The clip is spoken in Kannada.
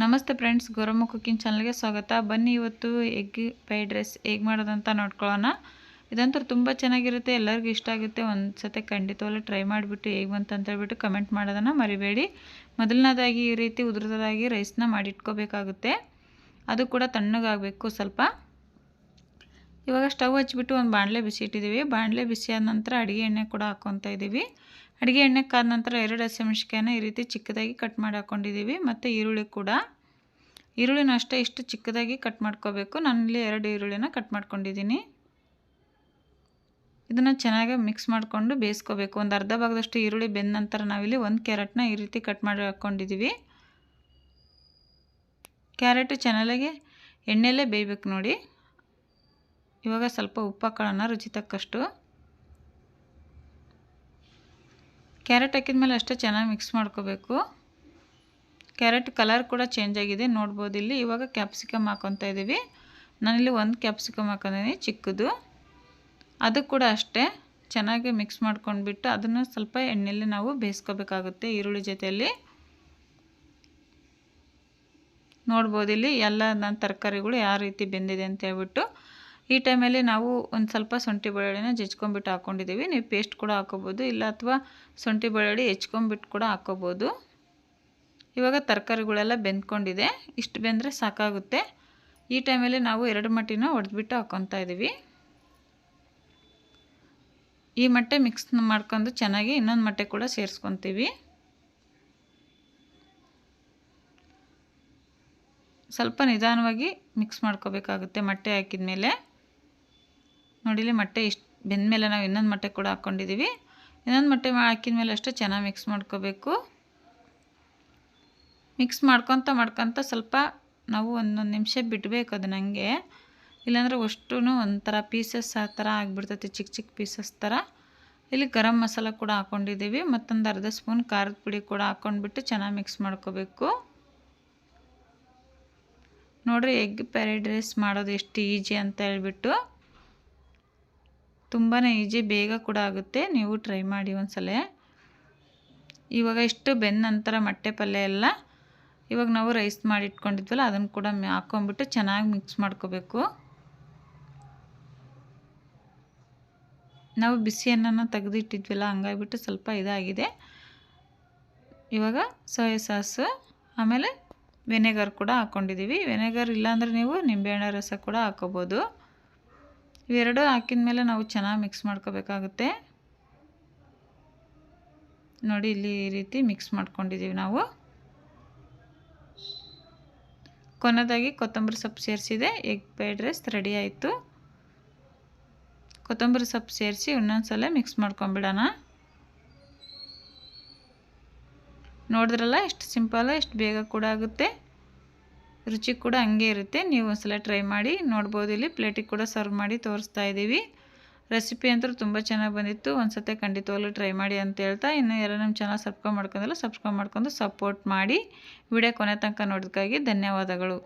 ನಮಸ್ತೆ ಫ್ರೆಂಡ್ಸ್, ಗೌರಮ್ಮ ಕುಕ್ಕಿಂಗ್ ಚಾನಲ್ಗೆ ಸ್ವಾಗತ. ಬನ್ನಿ ಇವತ್ತು ಎಗ್ ಫ್ರೈಡ್ ರೈಸ್ ಹೇಗೆ ಮಾಡೋದಂತ ನೋಡ್ಕೊಳ್ಳೋಣ. ಇದಂತೂ ತುಂಬ ಚೆನ್ನಾಗಿರುತ್ತೆ, ಎಲ್ಲರಿಗೂ ಇಷ್ಟ ಆಗುತ್ತೆ. ಒಂದು ಸತಿ ಟ್ರೈ ಮಾಡಿಬಿಟ್ಟು ಹೇಗೆ ಬಂತು ಅಂತ ಹೇಳ್ಬಿಟ್ಟು ಕಮೆಂಟ್ ಮಾಡೋದನ್ನು ಮರಿಬೇಡಿ. ಮೊದಲನೇದಾಗಿ ಈ ರೀತಿ ಉದುರದಾಗಿ ರೈಸ್ನ ಮಾಡಿಟ್ಕೋಬೇಕಾಗುತ್ತೆ. ಅದು ಕೂಡ ತಣ್ಣಗಾಗಬೇಕು ಸ್ವಲ್ಪ. ಇವಾಗ ಸ್ಟವ್ ಹಚ್ಚಿಬಿಟ್ಟು ಒಂದು ಬಾಣಲೆ ಬಿಸಿ ಇಟ್ಟಿದ್ದೀವಿ. ಬಾಣಲೆ ಬಿಸಿ ಆದ ನಂತರ ಅಡುಗೆ ಎಣ್ಣೆ ಕೂಡ ಹಾಕ್ಕೊತಾ ಇದ್ದೀವಿ. ಅಡುಗೆ ಎಣ್ಣೆ ಕಾದ ನಂತರ ಎರಡು ಹಸಿಮೆಣ್ಸಿಕಾಯನ್ನು ಈ ರೀತಿ ಚಿಕ್ಕದಾಗಿ ಕಟ್ ಮಾಡಿ ಹಾಕ್ಕೊಂಡಿದ್ದೀವಿ ಮತ್ತು ಈರುಳ್ಳಿ ಕೂಡ. ಈರುಳ್ಳಿನ ಅಷ್ಟೇ, ಇಷ್ಟು ಚಿಕ್ಕದಾಗಿ ಕಟ್ ಮಾಡ್ಕೋಬೇಕು. ನಾನಿಲ್ಲಿ ಎರಡು ಈರುಳ್ಳಿನ ಕಟ್ ಮಾಡ್ಕೊಂಡಿದ್ದೀನಿ. ಇದನ್ನು ಚೆನ್ನಾಗಿ ಮಿಕ್ಸ್ ಮಾಡಿಕೊಂಡು ಬೇಯಿಸ್ಕೋಬೇಕು. ಒಂದು ಅರ್ಧ ಭಾಗದಷ್ಟು ಈರುಳ್ಳಿ ಬೆಂದ ನಂತರ ನಾವಿಲ್ಲಿ ಒಂದು ಕ್ಯಾರೆಟ್ನ ಈ ರೀತಿ ಕಟ್ ಮಾಡಿ ಹಾಕ್ಕೊಂಡಿದ್ದೀವಿ ಕ್ಯಾರೆಟು ಚೆನ್ನಾಗಿ ಎಣ್ಣೆಯಲ್ಲೇ ಬೇಯಬೇಕು ನೋಡಿ. ಇವಾಗ ಸ್ವಲ್ಪ ಉಪ್ಪು ಹಾಕೊಳ್ಳೋಣ ರುಚಿ ತಕ್ಕಷ್ಟು. ಕ್ಯಾರೆಟ್ ಹಾಕಿದ್ಮೇಲೆ ಅಷ್ಟೇ ಚೆನ್ನಾಗಿ ಮಿಕ್ಸ್ ಮಾಡ್ಕೋಬೇಕು. ಕ್ಯಾರೆಟ್ ಕಲರ್ ಕೂಡ ಚೇಂಜ್ ಆಗಿದೆ, ನೋಡ್ಬೋದು ಇಲ್ಲಿ. ಇವಾಗ ಕ್ಯಾಪ್ಸಿಕಮ್ ಹಾಕೊತಾ ಇದ್ದೀವಿ ನಾನಿಲ್ಲಿ ಒಂದು ಕ್ಯಾಪ್ಸಿಕಮ್ ಹಾಕೊಂಡಿದ್ದೀನಿ, ಚಿಕ್ಕದು. ಅದು ಕೂಡ ಅಷ್ಟೇ ಚೆನ್ನಾಗಿ ಮಿಕ್ಸ್ ಮಾಡ್ಕೊಂಡ್ಬಿಟ್ಟು ಅದನ್ನು ಸ್ವಲ್ಪ ಎಣ್ಣೆಯಲ್ಲಿ ನಾವು ಬೇಯಿಸ್ಕೋಬೇಕಾಗುತ್ತೆ ಈರುಳ್ಳಿ ಜೊತೆಯಲ್ಲಿ. ನೋಡ್ಬೋದು ಇಲ್ಲಿ ಎಲ್ಲ ನನ್ನ ತರಕಾರಿಗಳು ಯಾವ ರೀತಿ ಬೆಂದಿದೆ ಅಂತ ಹೇಳ್ಬಿಟ್ಟು ಈ ಟೈಮಲ್ಲಿ ನಾವು ಒಂದು ಸ್ವಲ್ಪ ಶುಂಠಿ ಬೆಳ್ಳುಳ್ಳಿನ ಜಜ್ಕೊಂಬಿಟ್ಟು ಹಾಕ್ಕೊಂಡಿದ್ದೀವಿ ನೀವು ಪೇಸ್ಟ್ ಕೂಡ ಹಾಕೋಬೋದು, ಇಲ್ಲ ಅಥವಾ ಶುಂಠಿ ಬೆಳ್ಳುಳ್ಳಿ ಹೆಚ್ಕೊಂಬಿಟ್ಟು ಕೂಡ ಹಾಕೋಬೋದು. ಇವಾಗ ತರಕಾರಿಗಳೆಲ್ಲ ಬೆಂದ್ಕೊಂಡಿದೆ. ಇಷ್ಟು ಬೆಂದರೆ ಸಾಕಾಗುತ್ತೆ. ಈ ಟೈಮಲ್ಲಿ ನಾವು ಎರಡು ಮಟ್ಟಿನ ಹೊಡೆದ್ಬಿಟ್ಟು ಹಾಕ್ಕೊತಾ ಇದ್ದೀವಿ. ಈ ಮಟ್ಟೆ ಮಿಕ್ಸ್ ಮಾಡ್ಕೊಂಡು ಚೆನ್ನಾಗಿ ಇನ್ನೊಂದು ಮಟ್ಟೆ ಕೂಡ ಸೇರಿಸ್ಕೊತೀವಿ. ಸ್ವಲ್ಪ ನಿಧಾನವಾಗಿ ಮಿಕ್ಸ್ ಮಾಡ್ಕೋಬೇಕಾಗುತ್ತೆ ಮೊಟ್ಟೆ ಹಾಕಿದ ಮೇಲೆ ನೋಡಿಲಿ ಮೊಟ್ಟೆ ಇಷ್ಟು ಬೆಂದ ಮೇಲೆ ನಾವು ಇನ್ನೊಂದು ಮೊಟ್ಟೆ ಕೂಡ ಹಾಕ್ಕೊಂಡಿದ್ದೀವಿ ಇನ್ನೊಂದು ಮೊಟ್ಟೆ ಹಾಕಿದ ಮೇಲೆ ಅಷ್ಟೇ ಚೆನ್ನಾಗಿ ಮಿಕ್ಸ್ ಮಾಡ್ಕೋಬೇಕು. ಮಿಕ್ಸ್ ಮಾಡ್ಕೊತ ಮಾಡ್ಕೊತ ಸ್ವಲ್ಪ ನಾವು ಒಂದೊಂದು ನಿಮಿಷ ಬಿಡಬೇಕು ಅದು ನನಗೆ ಇಲ್ಲಾಂದರೆ ಅಷ್ಟು ಒಂಥರ ಪೀಸಸ್ ಆ ಥರ ಆಗಿಬಿಡ್ತೈತಿ ಚಿಕ್ಕ ಚಿಕ್ಕ ಪೀಸಸ್ ಥರ. ಇಲ್ಲಿ ಗರಂ ಮಸಾಲ ಕೂಡ ಹಾಕ್ಕೊಂಡಿದ್ದೀವಿ ಮತ್ತೊಂದು ಅರ್ಧ ಸ್ಪೂನ್ ಖಾರದ ಪುಡಿ ಕೂಡ ಹಾಕ್ಕೊಂಡ್ಬಿಟ್ಟು ಚೆನ್ನಾಗಿ ಮಿಕ್ಸ್ ಮಾಡ್ಕೋಬೇಕು. ನೋಡಿರಿ ಎಗ್ ಪ್ಯಾರೆಡ್ ರೈಸ್ ಮಾಡೋದು ಎಷ್ಟು ಈಜಿ ಅಂತ ಹೇಳ್ಬಿಟ್ಟು. ತುಂಬಾ ಈಜಿ, ಬೇಗ ಕೂಡ ಆಗುತ್ತೆ. ನೀವು ಟ್ರೈ ಮಾಡಿ ಒಂದ್ಸಲ. ಇವಾಗ ಇಷ್ಟು ಬೆಂದ ನಂತರ ಮೊಟ್ಟೆ ಪಲ್ಯ ಎಲ್ಲ, ಇವಾಗ ನಾವು ರೈಸ್ ಮಾಡಿ ಇಟ್ಕೊಂಡಿದ್ವಲ್ಲ ಅದನ್ನು ಕೂಡ ಹಾಕ್ಕೊಂಬಿಟ್ಟು ಚೆನ್ನಾಗಿ ಮಿಕ್ಸ್ ಮಾಡ್ಕೋಬೇಕು. ನಾವು ಬಿಸಿ ಅನ್ನನ ತೆಗೆದಿಟ್ಟಿದ್ವಲ್ಲ, ಹಂಗಾಗಿಬಿಟ್ಟು ಸ್ವಲ್ಪ ಇದಾಗಿದೆ. ಇವಾಗ ಸೋಯಾ ಸಾಸು ಆಮೇಲೆ ವೆನೆಗರ್ ಕೂಡ ಹಾಕ್ಕೊಂಡಿದ್ದೀವಿ ವೆನೆಗರ್ ಇಲ್ಲಾಂದರೆ ನೀವು ನಿಂಬೆಹಣ್ಣು ರಸ ಕೂಡ ಹಾಕೋಬೋದು. ಇವೆರಡು ಹಾಕಿದ ಮೇಲೆ ನಾವು ಚೆನ್ನಾಗಿ ಮಿಕ್ಸ್ ಮಾಡ್ಕೋಬೇಕಾಗುತ್ತೆ. ನೋಡಿ, ಇಲ್ಲಿ ಈ ರೀತಿ ಮಿಕ್ಸ್ ಮಾಡ್ಕೊಂಡಿದ್ದೀವಿ ನಾವು. ಕೊನೆಯದಾಗಿ ಕೊತ್ತಂಬರಿ ಸೊಪ್ಪು ಸೇರಿಸಿದೆ. ಎಗ್ ಫ್ರೈಡ್ ರೈಸ್ ರೆಡಿ ಆಯಿತು. ಕೊತ್ತಂಬರಿ ಸೊಪ್ಪು ಸೇರಿಸಿ ಇನ್ನೊಂದ್ಸಲ ಮಿಕ್ಸ್ ಮಾಡ್ಕೊಂಬಿಡೋಣ. ನೋಡಿದ್ರಲ್ಲ, ಎಷ್ಟು ಸಿಂಪಲ್ಲ ಎಷ್ಟು ಬೇಗ ಕೂಡ ಆಗುತ್ತೆ. ರುಚಿ ಕೂಡ ಹಂಗೆ ಇರುತ್ತೆ. ನೀವು ಒಂದ್ಸಲ ಟ್ರೈ ಮಾಡಿ ನೋಡ್ಬೋದು. ಇಲ್ಲಿ ಪ್ಲೇಟಿಗೆ ಕೂಡ ಸರ್ವ್ ಮಾಡಿ ತೋರಿಸ್ತಾ ಇದ್ದೀವಿ. ರೆಸಿಪಿ ಅಂತೂ ತುಂಬ ಚೆನ್ನಾಗಿ ಬಂದಿತ್ತು. ಒಂದು ಸತಿ ಖಂಡಿತವಾಗ್ಲೂ ಟ್ರೈ ಮಾಡಿ ಅಂತ ಹೇಳ್ತಾ, ಇನ್ನು ಯಾರೋ ನಮ್ಮ ಚಾನಲ್ ಸಬ್ಸ್ಕ್ರೈಬ್ ಮಾಡ್ಕೊಂಡಲ್ಲ ಸಬ್ಸ್ಕ್ರೈಬ್ ಮಾಡ್ಕೊಂಡು ಸಪೋರ್ಟ್ ಮಾಡಿ. ವಿಡಿಯೋ ಕೊನೆ ತನಕ ನೋಡೋದಕ್ಕಾಗಿ ಧನ್ಯವಾದಗಳು.